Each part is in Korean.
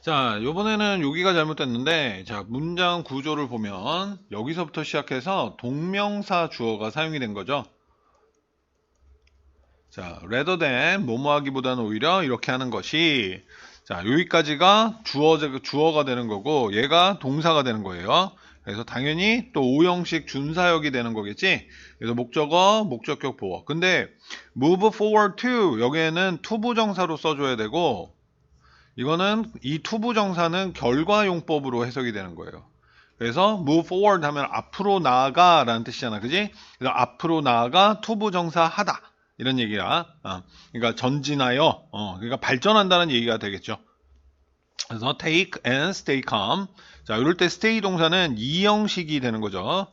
자, 요번에는 여기가 잘못됐는데, 자, 문장 구조를 보면, 여기서부터 시작해서 동명사 주어가 사용이 된 거죠. 자, rather than, 뭐뭐 하기보다는 오히려 이렇게 하는 것이, 자, 여기까지가 주어, 주어가 되는 거고, 얘가 동사가 되는 거예요. 그래서 당연히 또 오형식 준사역이 되는 거겠지. 그래서 목적어, 목적격 보어. 근데 move forward to 여기에는 투부정사로 써줘야 되고 이거는 이 투부 정사는 결과용법으로 해석이 되는 거예요. 그래서 move forward 하면 앞으로 나아가 라는 뜻이잖아, 그지? 앞으로 나아가 투부 정사 하다 이런 얘기야. 어, 그러니까 전진하여, 어, 그러니까 발전한다는 얘기가 되겠죠. 그래서 take and stay calm. 자, 이럴 때 stay 동사는 이형식이 되는 거죠.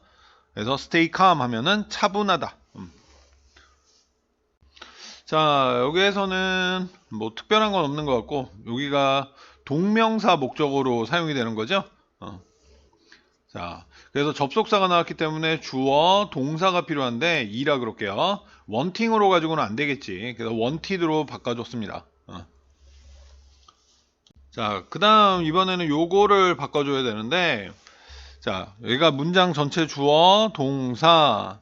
그래서 stay calm 하면은 차분하다. 음. 자, 여기에서는 뭐 특별한 건 없는 것 같고, 여기가 동명사 목적으로 사용이 되는 거죠. 어. 자, 그래서 접속사가 나왔기 때문에 주어, 동사가 필요한데, 이라 그럴게요. 원팅으로 가지고는 안 되겠지. 그래서 원티드로 바꿔줬습니다. 어. 자, 그 다음 이번에는 요거를 바꿔줘야 되는데, 자, 여기가 문장 전체 주어, 동사,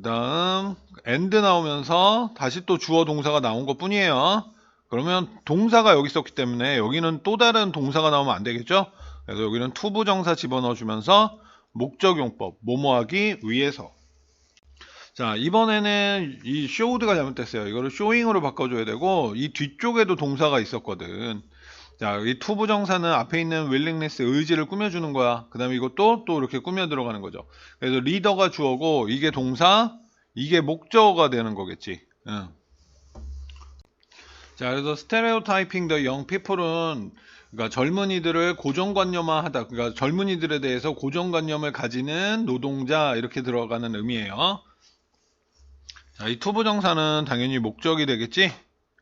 그 다음, and 나오면서 다시 또 주어 동사가 나온 것 뿐이에요. 그러면 동사가 여기 있었기 때문에 여기는 또 다른 동사가 나오면 안 되겠죠? 그래서 여기는 투부 정사 집어넣어 주면서 목적용법, 뭐뭐하기 위해서. 자, 이번에는 이 showed가 잘못됐어요. 이거를 showing으로 바꿔줘야 되고, 이 뒤쪽에도 동사가 있었거든. 자, 이 투부정사는 앞에 있는 willingness, 의지를 꾸며주는 거야. 그 다음에 이것도 또 이렇게 꾸며 들어가는 거죠. 그래서 리더가 주어고, 이게 동사, 이게 목적어가 되는 거겠지. 응. 자, 그래서 stereotyping the young people은 그러니까 젊은이들을 고정관념화 하다. 그러니까 젊은이들에 대해서 고정관념을 가지는 노동자 이렇게 들어가는 의미예요. 자, 이 투부정사는 당연히 목적이 되겠지.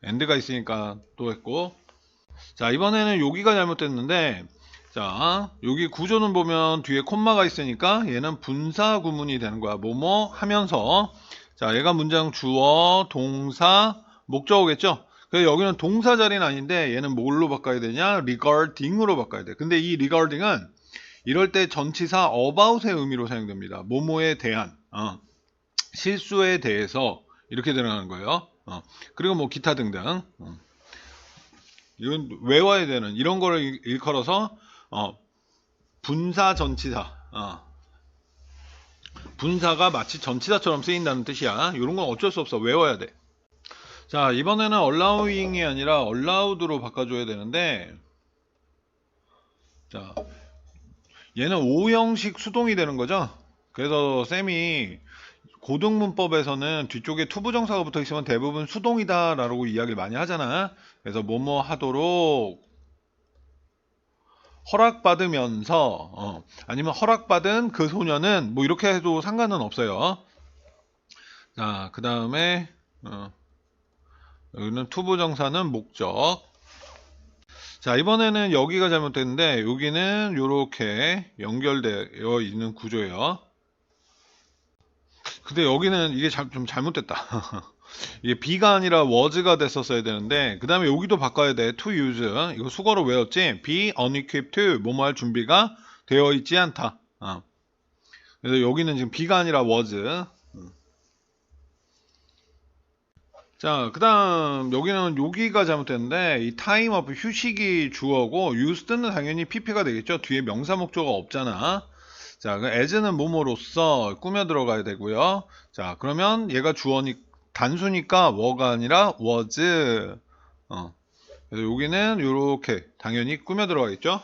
end가 있으니까 또 했고. 자, 이번에는 여기가 잘못됐는데 자, 여기 구조는 보면 뒤에 콤마가 있으니까 얘는 분사 구문이 되는 거야. 뭐뭐 하면서 자, 얘가 문장 주어, 동사, 목적어겠죠? 그래서 여기는 동사 자리는 아닌데 얘는 뭘로 바꿔야 되냐? regarding으로 바꿔야 돼. 근데 이 regarding은 이럴 때 전치사 about의 의미로 사용됩니다. 뭐뭐에 대한, 어, 실수에 대해서 이렇게 들어가는 거예요. 어, 그리고 뭐 기타 등등. 어. 이건 외워야 되는 이런 거를 일컬어서 어, 분사 전치사. 어. 분사가 마치 전치사처럼 쓰인다는 뜻이야. 이런 건 어쩔 수 없어. 외워야 돼. 자, 이번에는 allowing이 아니라 allowed로 바꿔줘야 되는데, 자, 얘는 오형식 수동이 되는 거죠. 그래서 쌤이 고등문법에서는 뒤쪽에 투부정사가 붙어 있으면 대부분 수동이다라고 이야기를 많이 하잖아. 그래서 뭐뭐 하도록 허락받으면서 어, 아니면 허락받은 그 소녀는 뭐 이렇게 해도 상관은 없어요. 자, 그 다음에 어, 여기는 투부정사는 목적. 자, 이번에는 여기가 잘못됐는데 여기는 이렇게 연결되어 있는 구조예요. 근데 여기는 이게 잘, 좀 잘못됐다. 이게 be가 아니라 was가 됐었어야 되는데 그 다음에 여기도 바꿔야 돼. to use. 이거 수거로 외웠지? be unequipped 뭐뭐 할 준비가 되어 있지 않다. 어. 그래서 여기는 지금 be가 아니라 was. 자, 그 다음, 여기는 여기가 잘못됐는데, 이 time of 휴식이 주어고, used는 당연히 pp가 되겠죠? 뒤에 명사 목조가 없잖아. 자, 그 as는 뭐뭐로써 꾸며 들어가야 되고요. 자, 그러면 얘가 주어니, 단수니까 were가 아니라 was. 어. 그래서 여기는 이렇게 당연히 꾸며 들어가겠죠?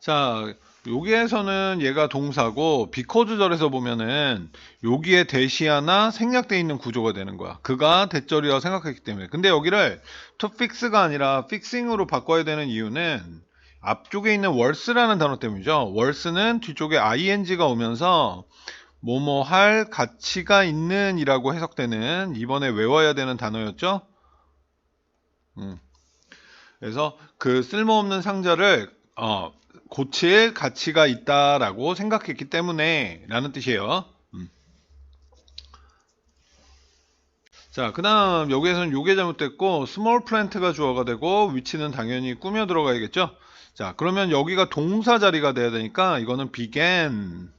자, 여기에서는 얘가 동사고 because 절에서 보면은 여기에 대시하나 생략되어 있는 구조가 되는 거야. 그가 대절이라고 생각했기 때문에. 근데 여기를 to fix가 아니라 fixing으로 바꿔야 되는 이유는 앞쪽에 있는 worse라는 단어 때문이죠. worse는 뒤쪽에 ing가 오면서 뭐뭐 할 가치가 있는 이라고 해석되는 이번에 외워야 되는 단어였죠. 음. 그래서 그 쓸모없는 상자를 어, 고칠 가치가 있다라고 생각했기 때문에 라는 뜻이에요. 음. 자, 그 다음 여기에서는 요게 잘못됐고 small plant가 주어가 되고 위치는 당연히 꾸며 들어가야겠죠? 자, 그러면 여기가 동사 자리가 돼야 되니까 이거는 began 음.